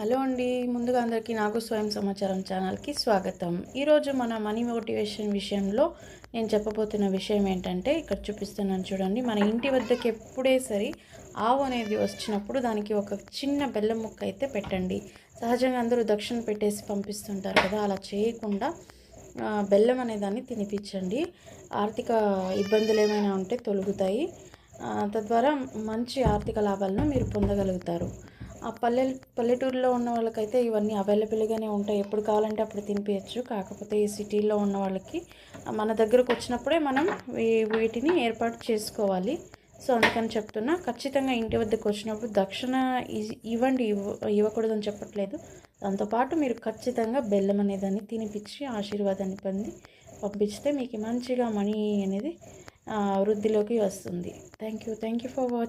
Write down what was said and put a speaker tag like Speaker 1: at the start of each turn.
Speaker 1: Hello అండి. ముందుగా అందరికీ నాకు స్వయం సమాచారం ఛానల్కి స్వాగతం. ఈరోజు మన మనీ మోటివేషన్ విషయంలో నేను చెప్పబోతున్న విషయం ఏంటంటే ఇక్కడ చూపిస్తున్నాను చూడండి. మన ఇంటి వద్దకి ఎప్పుడే సరే ఆవు అనేది వచ్చినప్పుడు దానికి ఒక చిన్న బెల్లం ముక్క అయితే పెట్టండి. సహజంగా అందరూ దక్షిణ పెట్టేసి పంపిస్తుంటారు కదా అలా చేయకుండా బెల్లం అనే దాన్ని తినిపించండి. ఆర్థిక ఇబ్బందులు ఏమైనా ఉంటే తొలుగుతాయి. తద్వారా మంచి ఆర్థిక లాభాలను మీరు పొందగలుగుతారు. ఆ పల్లె పల్లెటూరులో ఉన్న వాళ్ళకైతే ఇవన్నీ అవైలబుల్గానే ఉంటాయి. ఎప్పుడు కావాలంటే అప్పుడు తినిపించచ్చు కాకపోతే ఈ సిటీలో ఉన్న వాళ్ళకి మన దగ్గరకు వచ్చినప్పుడే మనం వీటిని ఏర్పాటు చేసుకోవాలి. సో అందుకని చెప్తున్నా. ఖచ్చితంగా ఇంటి వద్దకు వచ్చినప్పుడు దక్షిణ ఇవ్వండి. ఇవ్వ ఇవ్వకూడదని చెప్పట్లేదు. దాంతోపాటు మీరు ఖచ్చితంగా బెల్లం అనేదాన్ని తినిపించి ఆశీర్వాదాన్ని పొంది పంపిస్తే మీకు మంచిగా మనీ అనేది వృద్ధిలోకి వస్తుంది. Thank you. Thank you for watching